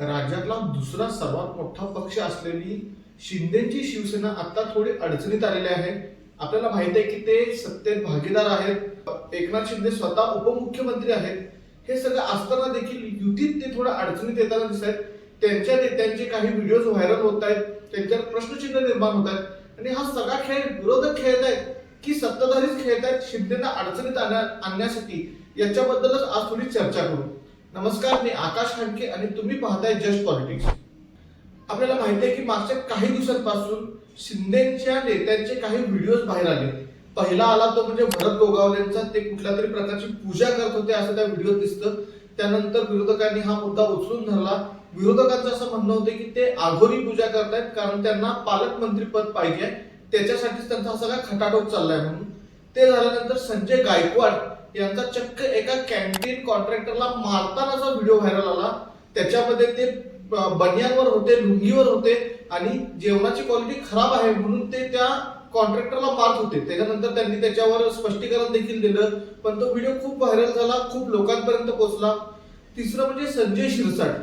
राज्यातला दुसरा सर्वात मोठा पक्ष असलेली शिंदेची शिवसेना आता थोडी अडचणीत आलेली आहे. आपल्याला माहीत आहे की ते सत्तेत भागीदार आहेत. एकनाथ शिंदे स्वतः उपमुख्यमंत्री आहेत. हे सगळं असताना देखील युतीत ते थोडं अडचणीत येताना दिसत आहेत. त्यांच्या नेत्यांचे काही व्हिडिओज व्हायरल होत आहेत. त्यांच्यावर प्रश्नचिन्ह निर्माण होत आहेत. आणि हा सगळा खेळ विरोधक खेळत आहेत की सत्ताधारीच खेळत आहेत शिंदेना अडचणीत आणण्यासाठी. याच्याबद्दलच आज थोडी चर्चा करू. नमस्कार मी आकाश खांडके आणि तुम्ही पाहताय जस्ट पॉलिटिक्स. आपल्याला माहिती आहे की मागच्या काही दिवसांपासून शिंदेच्या नेत्यांचे काही व्हिडिओज बाहेर आले. पहिला आला तो म्हणजे भरत गोगावलेंचा ते कुठल्या तरी प्रकारची पूजा करत होते असं त्या व्हिडिओत दिसतं. त्यानंतर विरोधकांनी हा मुद्दा उचलून धरला. विरोधकांचं असं म्हणणं होतं की ते आघोरी पूजा करतायत कारण त्यांना पालकमंत्री पद पाहिजे त्याच्यासाठीच त्यांचा सगळा खटाटोप चाललाय म्हणून. ते झाल्यानंतर संजय गायकवाड यांचा चक्क एका कॅन्टीन कॉन्ट्रॅक्टरला मारतानाचा व्हिडिओ व्हायरल आला. त्याच्यामध्ये ते बनियानवर होते लुंगीवर होते आणि जेवणाची क्वालिटी खराब आहे म्हणून ते त्या कॉन्ट्रॅक्टरला मारत होते. त्याच्यानंतर त्यांनी त्याच्यावर स्पष्टीकरण देखील दिलं. पण तो व्हिडिओ खूप व्हायरल झाला खूप लोकांपर्यंत पोहोचला. तिसरं म्हणजे संजय शिरसाट.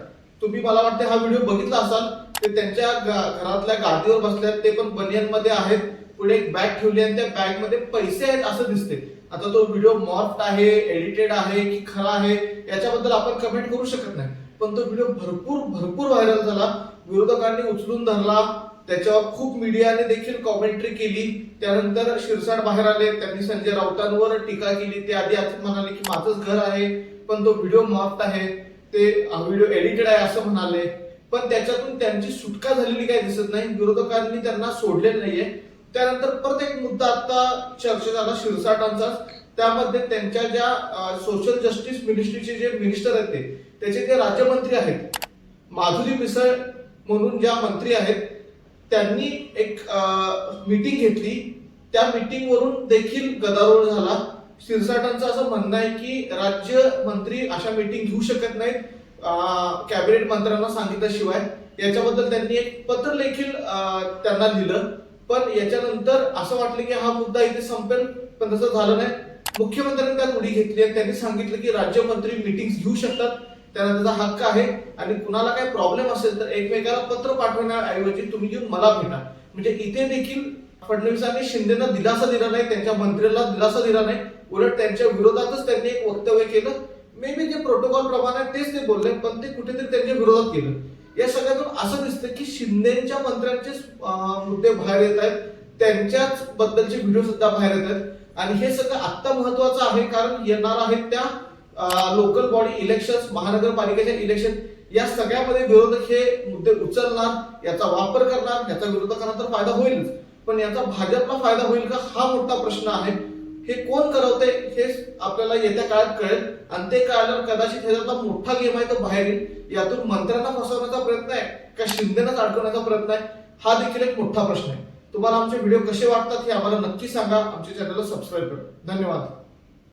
तुम्ही मला वाटते हा व्हिडिओ बघितला असाल. ते त्यांच्या घरातल्या गादीवर बसल्यात ते पण बनियानमध्ये आहेत. पुढे एक बॅग ठेवली आणि त्या बॅगमध्ये पैसे आहेत असं दिसते आता तो व्हिडिओ मॉफ्ट आहे एडिटेड आहे की खरा आहे याच्याबद्दल आपण कमेंट करू शकत नाही. पण तो व्हिडिओ भरपूर भरपूर व्हायरल झाला. विरोधकांनी उचलून धरला. त्याच्यावर खूप मीडियाने देखील कॉमेंट्री केली. त्यानंतर शिरसाट बाहेर आले. त्यांनी संजय राऊतांवर टीका केली. ते आधी आधी म्हणाले की माझंच घर आहे. पण तो व्हिडिओ मॉफ्ट आहे. ते व्हिडिओ एडिटेड आहे असं म्हणाले. पण त्याच्यातून त्यांची सुटका झालेली काही दिसत नाही. विरोधकांनी त्यांना सोडलेलं नाहीये. त्यानंतर परत एक मुद्दा आता चर्चा झाला शिरसाटांचाच त्यामध्ये त्यांच्या ज्या सोशल जस्टिस मिनिस्ट्रीचे जे मिनिस्टर आहेत ते त्याचे जे राज्यमंत्री आहेत. माधुरी मिसळ म्हणून ज्या मंत्री आहेत त्यांनी एक मीटिंग घेतली. त्या मीटिंग वरून देखील गदारोळ झाला. शिरसाटांचं असं म्हणणं आहे की राज्य मंत्री अशा मीटिंग घेऊ शकत नाहीत कॅबिनेट मंत्र्यांना सांगितल्याशिवाय. याच्याबद्दल त्यांनी एक पत्र देखील त्यांना दिलं पण याच्यानंतर असं वाटलं की हा मुद्दा इथे संपेल पण तसं झालं नाही. मुख्यमंत्र्यांनी त्यात उडी घेतली आणि त्यांनी सांगितलं की राज्यमंत्री मीटिंग घेऊ शकतात. त्यांना त्याचा हक्क आहे. आणि कुणाला काही प्रॉब्लेम असेल तर एकमेकाला पत्र पाठवण्याऐवजी तुम्ही येऊन मला भेटा. म्हणजे इथे देखील फडणवीसांनी शिंदेना दिलासा दिला नाही त्यांच्या मंत्र्याला दिलासा दिला नाही. उलट त्यांच्या विरोधातच त्यांनी एक वक्तव्य केलं. मे बी जे प्रोटोकॉल प्रमाणे आहे तेच ते बोलले पण ते कुठेतरी त्यांच्या विरोधात केलं. या सगळ्यातून असं दिसतं की शिंदेच्या मंत्र्यांचे मुद्दे बाहेर येत आहेत. त्यांच्याच बद्दलचे व्हिडिओ सुद्धा बाहेर येत आहेत. आणि हे सगळं आत्ता महत्वाचं आहे कारण येणार आहेत त्या लोकल बॉडी इलेक्शन महानगरपालिकेच्या इलेक्शन या सगळ्यामध्ये विरोधक हे मुद्दे उचलणार याचा वापर करणार याचा विरोधकांना तर फायदा होईलच. पण याचा भाजपला फायदा होईल का? हा मोठा प्रश्न आहे. हे कोण करवते हे आपल्याला येत्या काळात कळेल. आणि ते कळल्यावर कदाचित ह्याचा मोठा गेम आहे तो बाहेर येईल. यातून मंत्र्यांना फसवण्याचा प्रयत्न आहे का शिंदेनाच अडकवण्याचा प्रयत्न आहे? हा देखील एक मोठा प्रश्न आहे. तुम्हाला आमचे व्हिडिओ कसे वाटतात हे आम्हाला नक्की सांगा. आमच्या चॅनलला सबस्क्राईब करा. धन्यवाद.